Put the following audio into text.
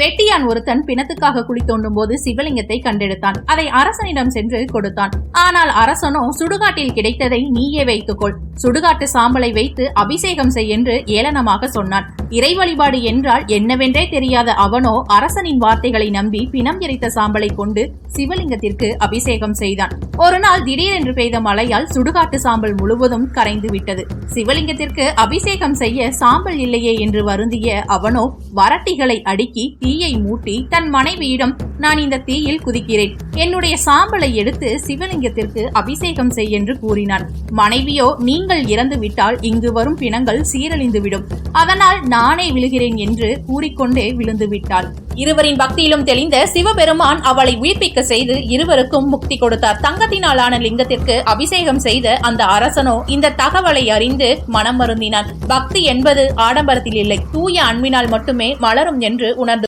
வெட்டியான் ஒருத்தன் பிணத்துக்காக குழி தோண்டும் போது சிவலிங்கத்தை கண்டெடுத்தான். அதை அரசனிடம் சென்று கொடுத்தான். ஆனால் அரசனோ சுடுகாட்டில் கிடைத்ததை நீயே வைத்துக்கொள். சுடுகாட்டு சாம்பலை வைத்து அபிஷேகம் செய் என்று ஏளனமாக சொன்னான். இறை வழிபாடு என்றால் என்னவென்றே தெரியாத அவனோ அரசனின் வார்த்தைகளை நம்பி பிணம் எரித்த சாம்பலை கொண்டு சிவலிங்கத்திற்கு அபிஷேகம் செய்தான். ஒரு நாள் திடீரென்று பெய்த மழையால் சுடுகாட்டு சாம்பல் முழுவதும் கரைந்து விட்டது. சிவலிங்கத்திற்கு அபிஷேகம் செய்ய சாம்பல் இல்லையே என்று வருந்திய அவனோ வரட்டிகளை அடுக்கி தீயை மூட்டி தன் மனைவியிடம் நான் இந்த தீயில் குதிக்கிறேன். என்னுடைய சாம்பலை எடுத்து சிவலிங்கத்திற்கு அபிஷேகம் செய் என்று கூறினான். மனைவியோ நீங்கள் இறந்து விட்டால் இங்கு வரும் பிணங்கள் சீரழிந்துவிடும். அதனால் நானே விழுகிறேன் என்று கூறிக்கொண்டே விழுந்து விட்டாள். இருவரின் பக்தியிலும் தெளிந்த சிவபெருமான் அவளை உயிர்ப்பிக்க செய்து இருவருக்கும் முக்தி கொடுத்தார். தங்கத்தினாலான லிங்கத்திற்கு அபிஷேகம் செய்த அந்த அரசனோ இந்த தகவலை அறிந்து மனம் மருந்தினான் பக்தி என்பது ஆடம்பரத்தில் இல்லை. தூய அன்பினால் மட்டுமே மலரும் என்று உணர்ந்து